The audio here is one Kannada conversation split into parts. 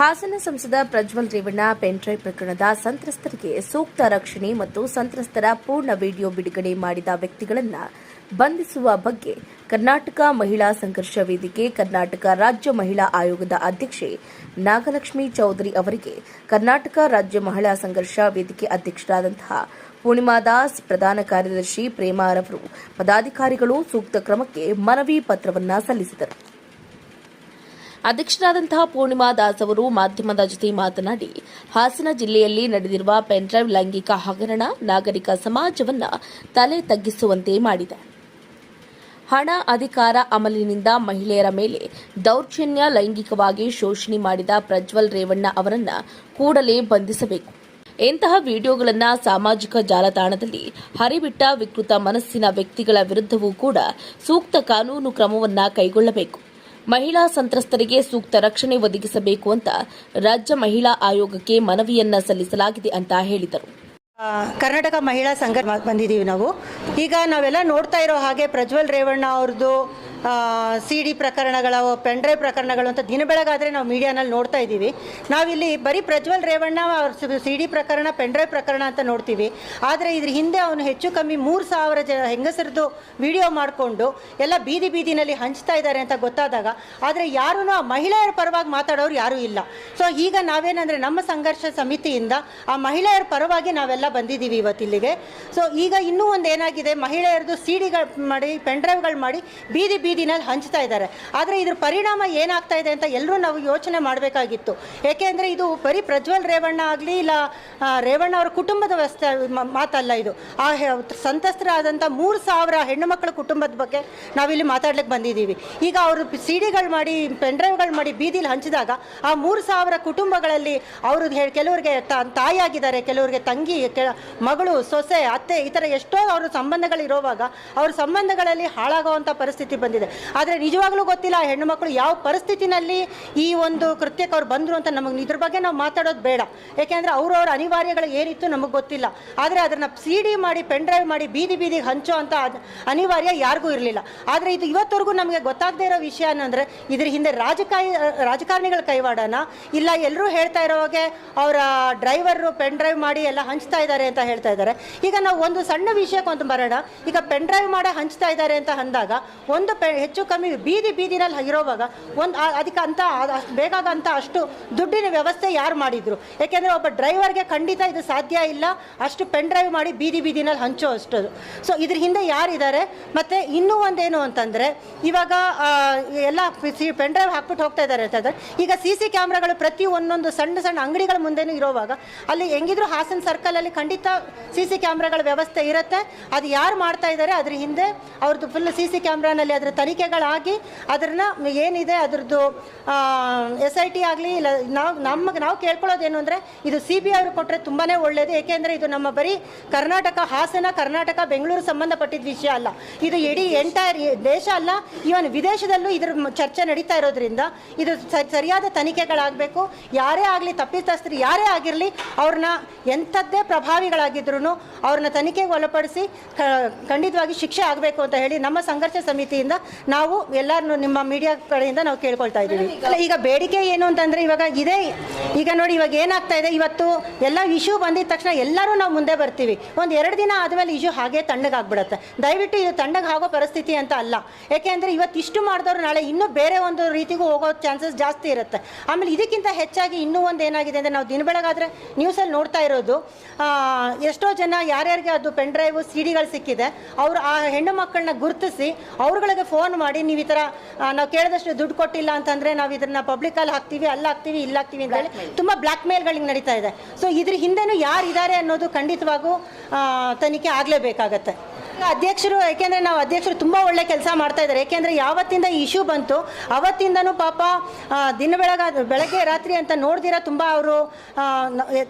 ಹಾಸನ ಸಂಸದ ಪ್ರಜ್ವಲ್ ರೇವಣ್ಣ ಪೆನ್ಡ್ರೈವ್ ಪ್ರಕರಣದ ಸಂತ್ರಸ್ತರಿಗೆ ಸೂಕ್ತ ರಕ್ಷಣೆ ಮತ್ತು ಸಂತ್ರಸ್ತರ ಪೂರ್ಣ ವಿಡಿಯೋ ಬಿಡುಗಡೆ ಮಾಡಿದ ವ್ಯಕ್ತಿಗಳನ್ನು ಬಂಧಿಸುವ ಬಗ್ಗೆ ಕರ್ನಾಟಕ ಮಹಿಳಾ ಸಂಘರ್ಷ ವೇದಿಕೆ, ಕರ್ನಾಟಕ ರಾಜ್ಯ ಮಹಿಳಾ ಆಯೋಗದ ಅಧ್ಯಕ್ಷೆ ನಾಗಲಕ್ಷ್ಮಿ ಚೌಧರಿ ಅವರಿಗೆ ಕರ್ನಾಟಕ ರಾಜ್ಯ ಮಹಿಳಾ ಸಂಘರ್ಷ ವೇದಿಕೆ ಅಧ್ಯಕ್ಷರಾದಂತಹ ಪೂರ್ಣಿಮಾ ದಾಸ್, ಪ್ರಧಾನ ಕಾರ್ಯದರ್ಶಿ ಪ್ರೇಮಾರವರು ಪದಾಧಿಕಾರಿಗಳು ಸೂಕ್ತ ಕ್ರಮಕ್ಕೆ ಮನವಿ ಪತ್ರವನ್ನು ಸಲ್ಲಿಸಿದರು. ಅಧ್ಯಕ್ಷರಾದಂತಹ ಪೂರ್ಣಿಮಾ ದಾಸ್ ಅವರು ಮಾಧ್ಯಮದ ಜೊತೆ ಮಾತನಾಡಿ, ಹಾಸನ ಜಿಲ್ಲೆಯಲ್ಲಿ ನಡೆದಿರುವ ಪೆನ್ಡ್ರೈವ್ ಲೈಂಗಿಕ ಹಗರಣ ನಾಗರಿಕ ಸಮಾಜವನ್ನು ತಲೆ ತಗ್ಗಿಸುವಂತೆ ಮಾಡಿದೆ. ಹಣ ಅಧಿಕಾರ ಅಮಲಿನಿಂದ ಮಹಿಳೆಯರ ಮೇಲೆ ದೌರ್ಜನ್ಯ ಲೈಂಗಿಕವಾಗಿ ಶೋಷಣೆ ಮಾಡಿದ ಪ್ರಜ್ವಲ್ ರೇವಣ್ಣ ಅವರನ್ನು ಕೂಡಲೇ ಬಂಧಿಸಬೇಕು. ಇಂತಹ ವಿಡಿಯೋಗಳನ್ನು ಸಾಮಾಜಿಕ ಜಾಲತಾಣದಲ್ಲಿ ಹರಿಬಿಟ್ಟ ವಿಕೃತ ಮನಸ್ಸಿನ ವ್ಯಕ್ತಿಗಳ ವಿರುದ್ಧವೂ ಕೂಡ ಸೂಕ್ತ ಕಾನೂನು ಕ್ರಮವನ್ನು ಕೈಗೊಳ್ಳಬೇಕು. ಮಹಿಳಾ ಸಂತ್ರಸ್ತರಿಗೆ ಸೂಕ್ತ ರಕ್ಷಣೆ ಒದಗಿಸಬೇಕು ಅಂತ ರಾಜ್ಯ ಮಹಿಳಾ ಆಯೋಗಕ್ಕೆ ಮನವಿಯನ್ನ ಸಲ್ಲಿಸಲಾಗಿದೆ ಅಂತ ಹೇಳಿದರು. ಕರ್ನಾಟಕ ಮಹಿಳಾ ಸಂಘ ಬಂದಿದ್ದೀವಿ ನಾವು. ಈಗ ನಾವೆಲ್ಲ ನೋಡ್ತಾ ಇರೋ ಹಾಗೆ ಪ್ರಜ್ವಲ್ ರೇವಣ್ಣ ಅವ್ರದ್ದು ಸಿ ಡಿ ಪ್ರಕರಣಗಳ ಪೆಂಡ್ರೈವ್ ಪ್ರಕರಣಗಳು ಅಂತ ದಿನ ಬೆಳಗಾದರೆ ನಾವು ಮೀಡಿಯಾನಲ್ಲಿ ನೋಡ್ತಾ ಇದ್ದೀವಿ. ನಾವಿಲ್ಲಿ ಬರೀ ಪ್ರಜ್ವಲ್ ರೇವಣ್ಣ ಅವ್ರ ಸಿ ಡಿ ಪ್ರಕರಣ ಪೆಂಡ್ರೈವ್ ಪ್ರಕರಣ ಅಂತ ನೋಡ್ತೀವಿ. ಆದರೆ ಇದ್ರ ಹಿಂದೆ ಅವನು ಹೆಚ್ಚು ಕಮ್ಮಿ ಮೂರು ಸಾವಿರ ಜನ ಹೆಂಗಸರದ್ದು ವಿಡಿಯೋ ಮಾಡಿಕೊಂಡು ಎಲ್ಲ ಬೀದಿ ಬೀದಿನಲ್ಲಿ ಹಂಚ್ತಾ ಇದ್ದಾರೆ ಅಂತ ಗೊತ್ತಾದಾಗ, ಆದರೆ ಯಾರೂ ಆ ಮಹಿಳೆಯರ ಪರವಾಗಿ ಮಾತಾಡೋರು ಯಾರೂ ಇಲ್ಲ. ಸೊ ಈಗ ನಾವೇನಂದರೆ ನಮ್ಮ ಸಂಘರ್ಷ ಸಮಿತಿಯಿಂದ ಆ ಮಹಿಳೆಯರ ಪರವಾಗಿ ನಾವೆಲ್ಲ ಬಂದಿದ್ದೀವಿ ಇವತ್ತಿಲ್ಲಿಗೆ ಸೊ ಈಗ ಇನ್ನೂ ಒಂದು ಏನಾಗಿದೆ ಮಹಿಳೆಯರದು ಸಿ ಡಿಗಳು ಮಾಡಿ ಪೆನ್ಡ್ರೈವ್ಗಳು ಮಾಡಿ ಬೀದಿ ಬೀದಿ ಬೀದಿನಲ್ಲಿ ಹಂಚ್ತಾ ಇದ್ದಾರೆ. ಆದರೆ ಇದ್ರ ಪರಿಣಾಮ ಏನಾಗ್ತಾ ಇದೆ ಅಂತ ಎಲ್ಲರೂ ನಾವು ಯೋಚನೆ ಮಾಡಬೇಕಾಗಿತ್ತು. ಏಕೆಂದರೆ ಇದು ಬರೀ ಪ್ರಜ್ವಲ್ ರೇವಣ್ಣ ಆಗಲಿ ಇಲ್ಲ ರೇವಣ್ಣ ಅವರ ಕುಟುಂಬದ ವ್ಯವಸ್ಥೆ ಮಾತಲ್ಲ ಇದು. ಆ ಸಂತಸ್ತರಾದಂಥ ಮೂರು ಸಾವಿರ ಹೆಣ್ಣುಮಕ್ಕಳ ಕುಟುಂಬದ ಬಗ್ಗೆ ನಾವಿಲ್ಲಿ ಮಾತಾಡ್ಲಿಕ್ಕೆ ಬಂದಿದ್ದೀವಿ. ಈಗ ಅವರು ಸಿ ಡಿಗಳು ಮಾಡಿ ಪೆನ್ಡ್ರೈವ್ಗಳು ಮಾಡಿ ಬೀದಿಲಿ ಹಂಚಿದಾಗ ಆ ಮೂರು ಸಾವಿರ ಕುಟುಂಬಗಳಲ್ಲಿ ಅವರು ಕೆಲವರಿಗೆ ತಾಯಿಯಾಗಿದ್ದಾರೆ, ಕೆಲವರಿಗೆ ತಂಗಿ ಮಗಳು, ಸೊಸೆ, ಅತ್ತೆ ಈ ಥರ ಎಷ್ಟೋ ಅವ್ರ ಸಂಬಂಧಗಳಿರುವಾಗ ಅವ್ರ ಸಂಬಂಧಗಳಲ್ಲಿ ಹಾಳಾಗುವಂಥ ಪರಿಸ್ಥಿತಿ ಬಂದಿದೆ. ಆದರೆ ನಿಜವಾಗ್ಲೂ ಗೊತ್ತಿಲ್ಲ ಹೆಣ್ಣು ಮಕ್ಕಳು ಯಾವ ಪರಿಸ್ಥಿತಿನಲ್ಲಿ ಈ ಒಂದು ಕೃತ್ಯಕ್ಕೆ ಅವ್ರು ಬಂದರು ಅಂತ ನಮಗೆ ಇದ್ರ ಬಗ್ಗೆ ನಾವು ಮಾತಾಡೋದು ಬೇಡ. ಯಾಕೆಂದರೆ ಅವ್ರ ಅನಿವಾರ್ಯಗಳು ಏನಿತ್ತು ನಮಗೆ ಗೊತ್ತಿಲ್ಲ. ಆದರೆ ಅದನ್ನು ಸಿ ಡಿ ಮಾಡಿ ಪೆನ್ ಡ್ರೈವ್ ಮಾಡಿ, ಬೀದಿ ಬೀದಿಗೆ ಹಂಚೋ ಅಂತ ಅನಿವಾರ್ಯ ಯಾರಿಗೂ ಇರಲಿಲ್ಲ. ಆದರೆ ಇದು ಇವತ್ತವರೆಗೂ ನಮಗೆ ಗೊತ್ತಾಗದೇ ಇರೋ ವಿಷಯ ಏನಂದರೆ ಇದ್ರ ಹಿಂದೆ ರಾಜಕಾಯಿ, ರಾಜಕಾರಣಿಗಳ ಕೈವಾಡನ ಇಲ್ಲ ಎಲ್ಲರೂ ಹೇಳ್ತಾ ಇರೋ ಹಾಗೆ ಅವರ ಡ್ರೈವರು ಪೆನ್ ಡ್ರೈವ್ ಮಾಡಿ ಎಲ್ಲ ಹಂಚ್ತಾ ಇದ್ದಾರೆ ಅಂತ ಹೇಳ್ತಾ ಇದ್ದಾರೆ. ಈಗ ನಾವು ಒಂದು ಸಣ್ಣ ವಿಷಯಕ್ಕೆ ಒಂದು ಬರೋಣ. ಈಗ ಪೆನ್ ಡ್ರೈವ್ ಮಾಡಿ ಹಂಚ್ತಾ ಇದ್ದಾರೆ ಅಂತ ಅಂದಾಗ ಒಂದು ಪೆ ಹೆಚ್ಚು ಕಮ್ಮಿ ಬೀದಿ ಬೀದಿನಲ್ಲಿ ಇರೋವಾಗ ಒಂದು ಅದಕ್ಕೆ ಅಂತ ಅಷ್ಟು ದುಡ್ಡಿನ ವ್ಯವಸ್ಥೆ ಯಾರು ಮಾಡಿದ್ರು? ಯಾಕೆಂದರೆ ಒಬ್ಬ ಡ್ರೈವರ್ಗೆ ಖಂಡಿತ ಇದು ಸಾಧ್ಯ ಇಲ್ಲ. ಅಷ್ಟು ಪೆನ್ ಡ್ರೈವ್ ಮಾಡಿ ಬೀದಿ ಬೀದಿನಲ್ಲಿ ಹಂಚೋ ಅಷ್ಟು ಸೊ ಇದ್ರ ಹಿಂದೆ ಯಾರಿದ್ದಾರೆ? ಮತ್ತು ಇನ್ನೂ ಒಂದೇನು ಅಂತಂದರೆ, ಇವಾಗ ಎಲ್ಲ ಪೆನ್ ಡ್ರೈವ್ ಹಾಕ್ಬಿಟ್ಟು ಹೋಗ್ತಾ ಇದ್ದಾರೆ ಅಂತ ಇದ್ದಾರೆ. ಈಗ ಸಿ ಸಿ ಕ್ಯಾಮ್ರಾಗಳು ಪ್ರತಿ ಒಂದೊಂದು ಸಣ್ಣ ಸಣ್ಣ ಅಂಗಡಿಗಳ ಮುಂದೆನೂ ಇರೋವಾಗ ಅಲ್ಲಿ ಹೆಂಗಿದ್ರು ಹಾಸನ ಸರ್ಕಲಲ್ಲಿ ಖಂಡಿತ ಸಿ ಸಿ ಕ್ಯಾಮ್ರಾಗಳ ವ್ಯವಸ್ಥೆ ಇರುತ್ತೆ. ಅದು ಯಾರು ಮಾಡ್ತಾ ಇದ್ದಾರೆ? ಅದ್ರ ಹಿಂದೆ ಅವ್ರದ್ದು ಫುಲ್ ಸಿ ಸಿ ಕ್ಯಾಮ್ರಾನಲ್ಲಿ ಅದರ ತನಿಖೆಗಳಾಗಿ ಅದನ್ನ ಏನಿದೆ ಅದರದ್ದು ಎಸ್ ಐ ಟಿ ಆಗಲಿ ಇಲ್ಲ, ನಾವು, ನಮಗೆ, ನಾವು ಕೇಳ್ಕೊಳ್ಳೋದೇನು ಅಂದರೆ ಇದು ಸಿ ಬಿ ಅವರು ಕೊಟ್ಟರೆ ತುಂಬಾ ಒಳ್ಳೆಯದು ಏಕೆಂದರೆ ಇದು ನಮ್ಮ ಬರೀ ಕರ್ನಾಟಕ, ಹಾಸನ, ಕರ್ನಾಟಕ, ಬೆಂಗಳೂರು ಸಂಬಂಧಪಟ್ಟಿದ್ದ ವಿಷಯ ಅಲ್ಲ. ಇದು ಇಡೀ ಎಂಟೈರ್ ದೇಶ ಅಲ್ಲ ಈವನ್ ವಿದೇಶದಲ್ಲೂ ಇದ್ರ ಚರ್ಚೆ ನಡೀತಾ ಇರೋದ್ರಿಂದ ಇದು ಸರಿಯಾದ ತನಿಖೆಗಳಾಗಬೇಕು. ಯಾರೇ ಆಗಲಿ, ತಪ್ಪಿತಸ್ಥರು ಯಾರೇ ಆಗಿರಲಿ, ಅವ್ರನ್ನ ಎಂಥದ್ದೇ ಪ್ರಭಾವಿಗಳಾಗಿದ್ರು ಅವ್ರನ್ನ ತನಿಖೆಗೆ ಒಳಪಡಿಸಿ ಖಂಡಿತವಾಗಿ ಶಿಕ್ಷೆ ಆಗಬೇಕು ಅಂತ ಹೇಳಿ ನಮ್ಮ ಸಂಘರ್ಷ ಸಮಿತಿಯಿಂದ ನಾವು ಎಲ್ಲರೂ ನಿಮ್ಮ ಮೀಡಿಯಾ ಕಡೆಯಿಂದ ನಾವು ಕೇಳ್ಕೊಳ್ತಾ ಇದ್ದೀವಿ. ಅಲ್ಲ, ಈಗ ಬೇಡಿಕೆ ಏನು ಅಂತಂದರೆ ಇವಾಗ ಇದೇ ಈಗ ನೋಡಿ ಇವಾಗ ಏನಾಗ್ತಾ ಇದೆ ಇವತ್ತು ಎಲ್ಲ ಇಶ್ಯೂ ಬಂದಿದ ತಕ್ಷಣ ಎಲ್ಲರೂ ನಾವು ಮುಂದೆ ಬರ್ತೀವಿ. ಒಂದು ಎರಡು ದಿನ ಆದಮೇಲೆ ಇಶ್ಯೂ ಹಾಗೆ ತಣ್ಣಗಾಗ್ಬಿಡುತ್ತೆ. ದಯವಿಟ್ಟು ಇದು ಆಗೋ ಪರಿಸ್ಥಿತಿ ಅಂತ ಅಲ್ಲ. ಯಾಕೆಂದರೆ ಇವತ್ತು ಇಷ್ಟು ಮಾಡಿದವರು ನಾಳೆ ಇನ್ನೂ ಬೇರೆ ಒಂದು ರೀತಿಗೂ ಹೋಗೋ ಚಾನ್ಸಸ್ ಜಾಸ್ತಿ ಇರುತ್ತೆ. ಆಮೇಲೆ ಇದಕ್ಕಿಂತ ಹೆಚ್ಚಾಗಿ ಇನ್ನೂ ಒಂದು ಏನಾಗಿದೆ ಅಂದರೆ ನಾವು ದಿನ ಬೆಳಗಾದರೆ ನ್ಯೂಸಲ್ಲಿ ನೋಡ್ತಾ ಇರೋದು ಎಷ್ಟೋ ಜನ ಯಾರ್ಯಾರಿಗೆ ಅದು ಪೆನ್ ಡ್ರೈವ್ ಸಿ ಡಿಗಳು ಸಿಕ್ಕಿದೆ ಅವರು ಆ ಹೆಣ್ಣು ಮಕ್ಕಳನ್ನ ಗುರುತಿಸಿ ಅವ್ರಗಳಿಗೆ ಫೋನ್ ಮಾಡಿ ನೀವು ಈ ಥರ ನಾವು ಕೇಳಿದಷ್ಟು ದುಡ್ಡು ಕೊಟ್ಟಿಲ್ಲ ಅಂತಂದರೆ ನಾವು ಇದನ್ನ ಪಬ್ಲಿಕಲ್ಲಿ ಹಾಕ್ತೀವಿ ಅಲ್ಲಿ ಹಾಕ್ತೀವಿ ಇಲ್ಲಿ ಹಾಕ್ತೀವಿ ಅಂತ ಹೇಳಿ ತುಂಬ ಬ್ಲ್ಯಾಕ್ ಮೇಲ್ಗಳಿಗೆ ನಡೀತಾ ಇದೆ. ಸೊ ಇದ್ರ ಹಿಂದೆನೂ ಯಾರು ಇದ್ದಾರೆ ಅನ್ನೋದು ಖಂಡಿತವಾಗೂ ತನಿಖೆ ಆಗಲೇಬೇಕಾಗತ್ತೆ. ಅಧ್ಯಕ್ಷರು ಯಾಕೆಂದರೆ ನಾವು ಅಧ್ಯಕ್ಷರು ತುಂಬ ಒಳ್ಳೆ ಕೆಲಸ ಮಾಡ್ತಾ ಇದ್ದಾರೆ. ಯಾಕೆಂದರೆ ಯಾವತ್ತಿಂದ ಈ ಇಶ್ಯೂ ಬಂತು, ಅವತ್ತಿಂದನೂ ಪಾಪ ದಿನ ಬೆಳಗ, ಬೆಳಗ್ಗೆ ರಾತ್ರಿ ಅಂತ ನೋಡ್ದಿರ ತುಂಬ ಅವರು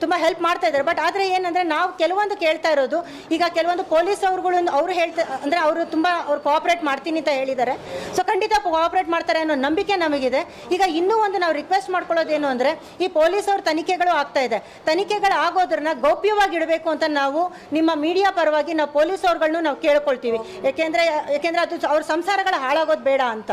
ತುಂಬ ಹೆಲ್ಪ್ ಮಾಡ್ತಾ ಇದ್ದಾರೆ. ಬಟ್ ಆದರೆ ಏನಂದರೆ ನಾವು ಕೆಲವೊಂದು ಕೇಳ್ತಾ ಇರೋದು, ಈಗ ಕೆಲವೊಂದು ಪೊಲೀಸ್ ಅವರುಗಳು ಅವರು ಹೇಳ್ತಾ, ಅಂದರೆ ಅವರು ತುಂಬ ಅವ್ರು ಕೋಆಪರೇಟ್ ಮಾಡ್ತೀನಿ ಅಂತ ಹೇಳಿದ್ದಾರೆ. ಸೊ ಖಂಡಿತ ಕೋಆಪ್ರೇಟ್ ಮಾಡ್ತಾರೆ ಅನ್ನೋ ನಂಬಿಕೆ ನಮಗಿದೆ. ಈಗ ಇನ್ನೂ ಒಂದು ನಾವು ರಿಕ್ವೆಸ್ಟ್ ಮಾಡ್ಕೊಳ್ಳೋದೇನು ಅಂದರೆ, ಈ ಪೊಲೀಸ್ ಅವ್ರ ತನಿಖೆಗಳು ಆಗ್ತಾ ಇದೆ. ತನಿಖೆಗಳು ಆಗೋದ್ರನ್ನ ಗೌಪ್ಯವಾಗಿ ಇಡಬೇಕು ಅಂತ ನಾವು ನಿಮ್ಮ ಮೀಡಿಯಾ ಪರವಾಗಿ ನಾವು ಪೊಲೀಸ್ ಅವ್ರುಗಳನ್ನು ನಾವು ಕೇಳ್ಕೊಳ್ತೀವಿ. ಯಾಕೆಂದರೆ ಯಾಕೆಂದ್ರೆ ಅದು ಅವ್ರ ಸಂಸಾರಗಳು ಹಾಳಾಗೋದು ಬೇಡ ಅಂತ.